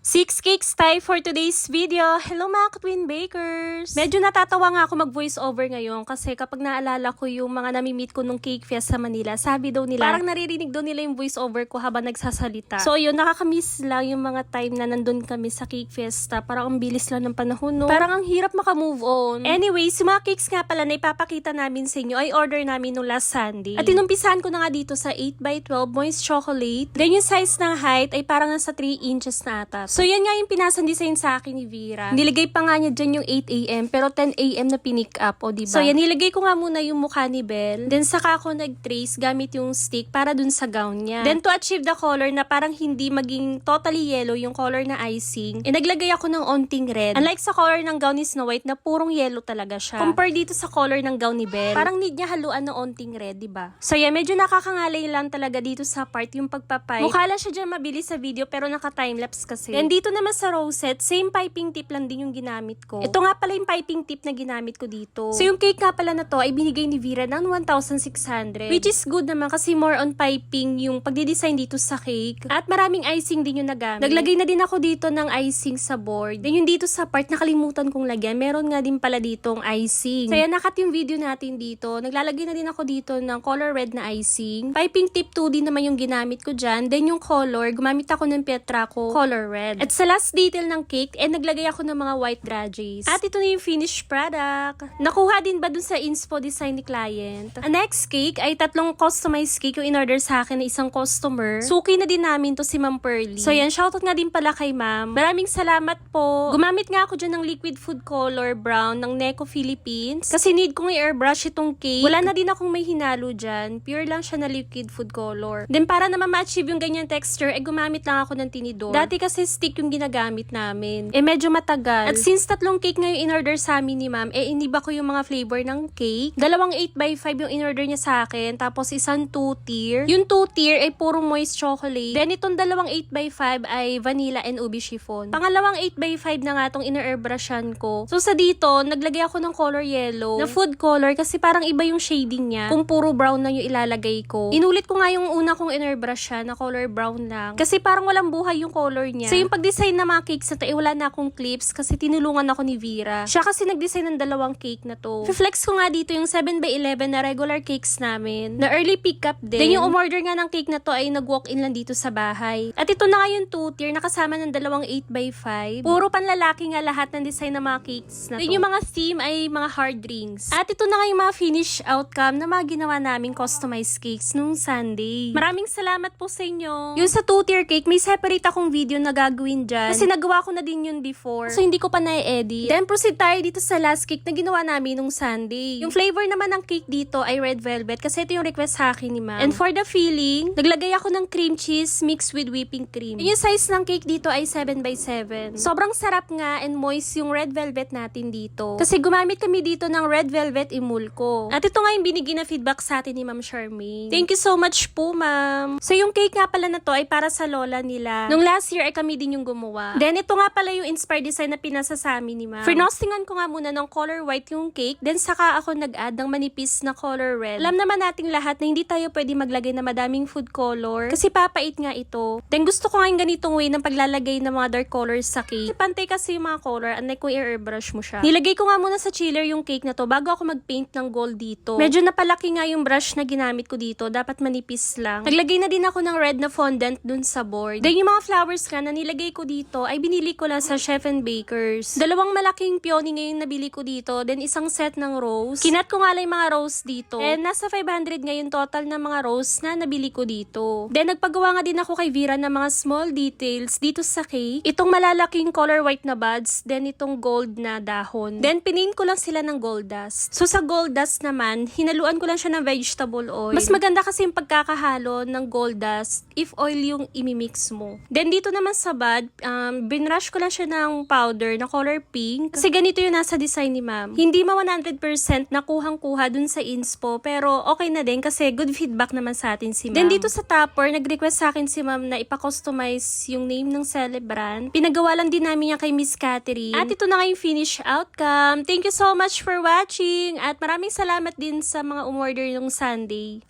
Six cakes tayo for today's video. Hello mga ka-twin bakers! Medyo natatawa nga ako mag-voice over ngayon kasi kapag naalala ko yung mga nami-meet ko nung cake fest sa Manila, sabi daw nila, parang naririnig daw nila yung voice over ko habang nagsasalita. So yun, nakakamiss lang yung mga time na nandun kami sa cake festa. Parang ang bilis lang ng panahon, no? Parang ang hirap makamove on. Anyways, yung mga cakes nga pala na ipapakita namin sa inyo ay order namin nung last Sunday. At inumpisahan ko na nga dito sa 8x12 moist chocolate. Then yung size ng height ay parang nasa 3 inches na ata. So yan nga yung pinasan design sa akin ni Vera. Niligay pa nga niya dyan yung 8 a.m. pero 10 a.m. na pinick up, o diba? So yan, nilagay ko nga muna yung mukha ni Belle. Then saka ako nag-trace gamit yung stick para dun sa gown niya. Then to achieve the color na parang hindi maging totally yellow yung color na icing, eh naglagay ako ng onting red. Unlike sa color ng gown ni Snow White na purong yellow talaga siya. Compare dito sa color ng gown ni Belle, parang need niya haluan ng onting red, di ba? So yeah, medyo nakakangalay lang talaga dito sa part yung pagpapay. Mukha lang siya dyan mabilis sa video pero naka-timelapse kasi. And dito naman sa rosette, same piping tip lang din yung ginamit ko. Ito nga pala yung piping tip na ginamit ko dito. So yung cake nga pala na to ay binigay ni Vera ng 1,600. Which is good naman kasi more on piping yung pagdidesign dito sa cake. At maraming icing din yung nagamit. Naglagay na din ako dito ng icing sa board. Then yung dito sa part nakalimutan kong lagyan. Meron nga din pala ditong icing. So yan, nakat yung video natin dito. Naglalagay na din ako dito ng color red na icing. Piping tip 2 din naman yung ginamit ko dyan. Then yung color, gumamit ako ng Pietraco color red. At sa last detail ng cake, eh naglagay ako ng mga white dragées. At ito na yung finished product. Nakuha din ba dun sa inspo design ni client? Ang next cake ay tatlong customized cake yung in-order sa akin ng isang customer. Suki na din namin to si Ma'am Pearly. So yan, shoutout nga din pala kay Ma'am. Maraming salamat po. Gumamit nga ako dyan ng liquid food color brown ng Neco Philippines. Kasi need kong i-airbrush itong cake. Wala na din akong may hinalo dyan. Pure lang siya na liquid food color. Then para naman ma-achieve yung ganyan texture, eh gumamit lang ako ng tinidor. Dati kasi stick yung ginagamit namin. Eh medyo matagal. At since tatlong cake ngayon in-order sa amin ni ma'am, eh iniba ko yung mga flavor ng cake. Dalawang 8x5 yung in-order niya sa akin. Tapos isang 2 tier. Yung 2 tier ay puro moist chocolate. Then itong dalawang 8x5 ay vanilla and ubi chiffon. Pangalawang 8x5 na nga itong in-airbrushan ko. So sa dito, naglagay ako ng color yellow na food color kasi parang iba yung shading niya kung puro brown lang yung ilalagay ko. Inulit ko nga yung una kong in-airbrush siya na color brown lang. Kasi parang walang buhay yung color niya. So yung pag-design na mga cakes na to, eh, wala na akong clips kasi tinulungan ako ni Vera. Siya kasi nag-design ng dalawang cake na to. Flex ko nga dito yung 7x11 na regular cakes namin na early pickup din. Then yung umorder nga ng cake na to ay nag-walk-in lang dito sa bahay. At ito na nga yung 2 tier nakasama ng dalawang 8x5. Puro panlalaki nga lahat ng design ng mga cakes na to. Then yung mga theme ay mga hard drinks. At ito na nga yung mga finish outcome na mga ginawa naming customized cakes nung Sunday. Maraming salamat po sa inyo. Yung sa 2 tier cake, may separate akong video na gagawin dyan. Kasi nagawa ko na din yun before. So hindi ko pa na-edit. Then proceed tayo dito sa last cake na ginawa namin nung Sunday. Yung flavor naman ng cake dito ay red velvet kasi ito yung request sa akin ni ma'am. And for the filling, naglagay ako ng cream cheese mixed with whipping cream. Yung size ng cake dito ay 7x7. Sobrang sarap nga and moist yung red velvet natin dito. Kasi gumamit kami dito ng red velvet imulko. At ito nga yung binigay na feedback sa atin ni Ma'am Charmaine. Thank you so much po, ma'am. So yung cake nga pala na to ay para sa lola nila. Nung last year ay kami din yung gumawa. Then ito nga pala yung inspired design na pinasa sa amin ni ma'am. Frostingan ko nga muna ng color white yung cake. Then saka ako nag-add ng manipis na color red. Alam naman nating lahat na hindi tayo pwede maglagay na madaming food color. Kasi papait nga ito. Then gusto ko nga yung ganitong way ng paglalagay ng mga dark colors sa cake. Kasi pantay kasi yung mga color unlike kung i-airbrush mo siya. Nilagay ko nga muna sa chiller yung cake na to bago ako mag-paint ng gold dito. Medyo napalaki nga yung brush na ginamit ko dito. Dapat manipis lang. Naglagay na din ako ng red na fondant dun sa board. Then yung mga flowers nga na nilagay ko dito ay binili ko lang sa Chef and Bakers. Dalawang malaking peony ngayon nabili ko dito. Then isang set ng rose. Kinat ko nga lang yung mga rose dito. And nasa 500 ngayon total na mga rose na nabili ko dito. Then nagpagawa nga din ako kay Vera ng mga small details dito sa cake. Itong malalaking color white na buds. Then itong gold na dahon. Then pinin ko lang sila ng gold dust. So sa gold dust naman, hinaluan ko lang siya ng vegetable oil. Mas maganda kasi yung pagkakahalo ng gold dust if oil yung imimix mo. Then dito naman sa bud, um, binrush ko lang siya ng powder na color pink. Kasi ganito yung nasa design ni ma'am. Hindi ma 100% nakuhang-kuha dun sa inspo, pero okay na din kasi good feedback naman sa atin si ma'am. Then dito sa topper, nag-request sa akin si ma'am na ipa-customize yung name ng celebrant. Pinagawa lang din namin yan kay Miss Catherine. At ito na nga yung finish outcome. Thank you so much for watching at maraming salamat din sa mga umorder nung Sunday.